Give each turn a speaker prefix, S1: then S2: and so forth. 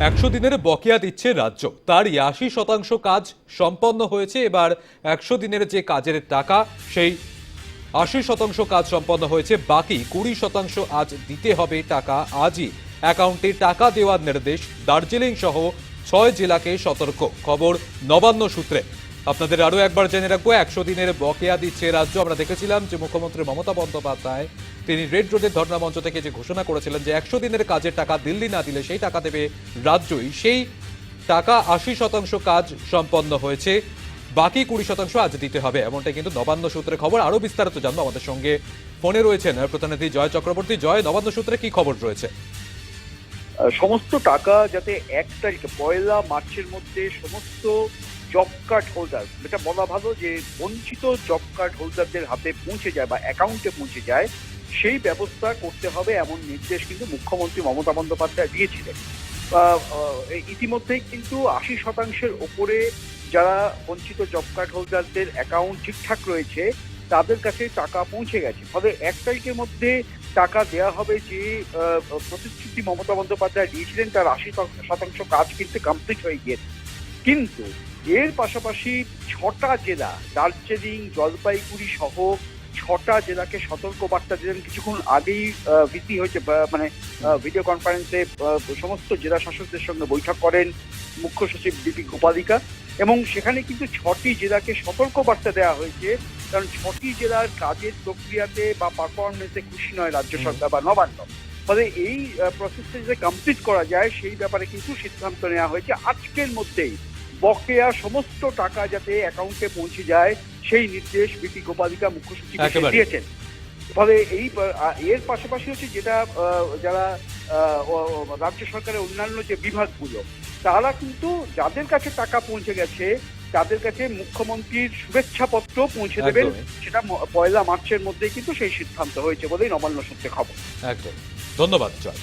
S1: একশো দিনের বকেয়া দিচ্ছে রাজ্য। তারই আশি শতাংশ কাজ সম্পন্ন হয়েছে। এবার একশো দিনের যে কাজের টাকা, সেই আশি শতাংশ কাজ সম্পন্ন হয়েছে। বাকি কুড়ি শতাংশ আজ দিতে হবে টাকা। আজই অ্যাকাউন্টে টাকা দেওয়ার নির্দেশ। দার্জিলিং সহ ছয় জেলাকে সতর্ক। খবর নবান্ন সূত্রে। আপনাদের আরও একবার জেনে রাখব, একশো দিনের বকেয়া দিচ্ছে রাজ্য। আমরা দেখেছিলাম যে মুখ্যমন্ত্রী মমতা বন্দ্যোপাধ্যায়, তিনি রেড রোডের ধর্ণা মঞ্চ থেকে যে ঘোষণা করেছিলেন যে একশো দিনের কাজের টাকা দিল্লি না দিলে সেই টাকা দেবে রাজ্যই। সেই টাকা আশি শতাংশ কাজ সম্পন্ন হয়েছে, বাকি কুড়ি শতাংশ আজ দিতে হবে। এমনটাই কিন্তু নবান্ন সূত্রে খবর। আরও বিস্তারিত জানব আমাদের সঙ্গে। ফোনে রয়েছেন প্রতিনিধি জয় চক্রবর্তী। জয়, নবান্ন সূত্রে কি খবর রয়েছে?
S2: সমস্ত টাকা যাতে এক তারিখে, পয়লা মার্চের মধ্যে সমস্ত জব কার্ড হোল্ডার এটা বলা ভালো যে বঞ্চিত জব কার্ড হোল্ডারদের হাতে পৌঁছে যায় বা অ্যাকাউন্টে পৌঁছে যায়, সেই ব্যবস্থা করতে হবে এমন নির্দেশ কিন্তু মুখ্যমন্ত্রী মমতা বন্দ্যোপাধ্যায় দিয়েছিলেন। ইতিমধ্যেই কিন্তু আশি শতাংশের ওপরে যারা বঞ্চিত জব কার্ড হোল্ডারদের অ্যাকাউন্ট ঠিকঠাক রয়েছে, তাদের কাছে টাকা পৌঁছে গেছে। ফলে এক তারিখের মধ্যে টাকা দেওয়া হবে যে প্রতিশ্রুতি মমতা বন্দ্যোপাধ্যায় দিয়েছিলেন, তার আশি শতাংশ কাজ কিন্তু কমপ্লিট হয়ে গিয়েছে। কিন্তু এর পাশাপাশি ছটা জেলা দার্জিলিং জলপাইগুড়ি সহ ছটা জেলাকে সতর্ক বার্তা দিলেন। কিছুক্ষণ আগেই ভিত্তি হয়েছে মানে ভিডিও কনফারেন্সে সমস্ত জেলা শাসকদের সঙ্গে বৈঠক করেন মুখ্য সচিব ডিপি গোপালিকা। এবং সেখানে কিন্তু ছটি জেলাকে সতর্ক বার্তা দেওয়া হয়েছে কারণ ছটি জেলার কাজের প্রক্রিয়াতে বা পারফরমেন্সে খুশি নয় রাজ্য সরকার বা নবান্ন। ফলে এই প্রসেসটা যাতে কমপ্লিট করা যায় সেই ব্যাপারে কিন্তু সিদ্ধান্ত নেওয়া হয়েছে। আজকের মধ্যেই বকেয়া সমস্ত টাকা যাতে অ্যাকাউন্টে পৌঁছে যায় সেই নির্দেশ বিপি গোপালিকা মুখ্য সচিব দিয়েছেন। ফলে এই এর পাশাপাশি হচ্ছে যেটা যারা রাজ্য সরকারের অন্যান্য যে বিভাগগুলো তারা কিন্তু যাদের কাছে টাকা পৌঁছে গেছে তাদের কাছে মুখ্যমন্ত্রীর শুভেচ্ছা পত্র পৌঁছে দেবেন। সেটা পয়লা মার্চের মধ্যেই কিন্তু সেই সিদ্ধান্ত হয়েছে বলেই নবান্ন সূত্রে খবর।
S1: একদম। ধন্যবাদ জয়।